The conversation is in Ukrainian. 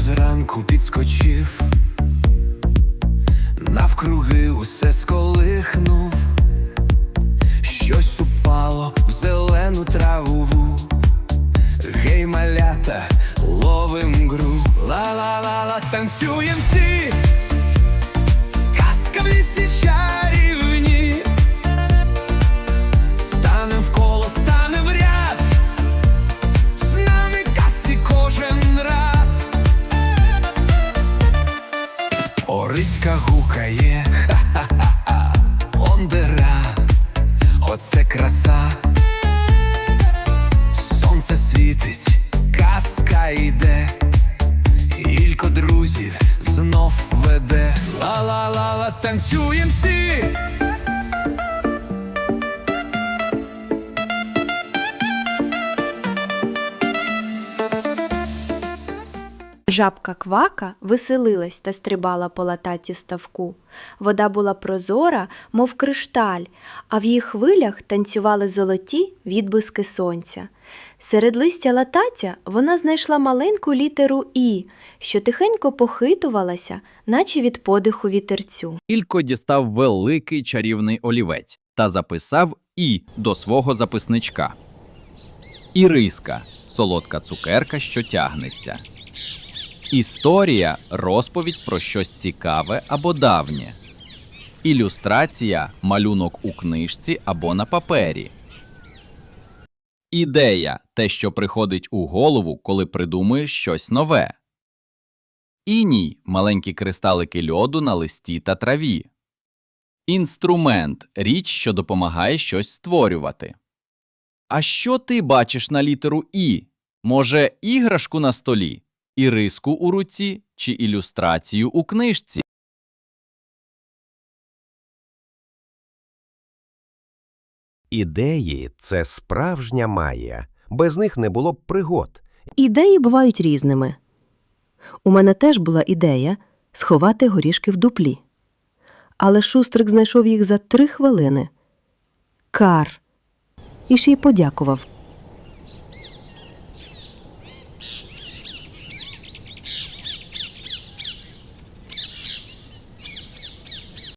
Зранку підскочив, навкруги усе сколихнув, щось упало в зелену траву. Гей, малята, ловим гру, ла-ла-ла-ла, танцюєм всі, Ориська гукає, ха-ха-ха, ондера, оце краса. Сонце світить, казка йде, Ілько друзів знов веде. Ла-ла-ла-ла, танцюєм всі. Жабка квака веселилась та стрибала по лататі ставку. Вода була прозора, мов кришталь, а в її хвилях танцювали золоті відблиски сонця. Серед листя латаття вона знайшла маленьку літеру І, що тихенько похитувалася, наче від подиху вітерцю. Ілько дістав великий чарівний олівець та записав І до свого записничка. Іриска солодка цукерка, що тягнеться. Історія розповідь про щось цікаве або давнє. Ілюстрація малюнок у книжці або на папері. Ідея те, що приходить у голову, коли придумуєш щось нове. Іній маленькі кристалики льоду на листі та траві. Інструмент річ, що допомагає щось створювати. А що ти бачиш на літеру І? Може, іграшку на столі, іриску у руці чи ілюстрацію у книжці? Ідеї це справжня магія. Без них не було б пригод. Ідеї бувають різними. У мене теж була ідея сховати горішки в дуплі. Але шустрик знайшов їх за три хвилини. Кар. І ще й подякував.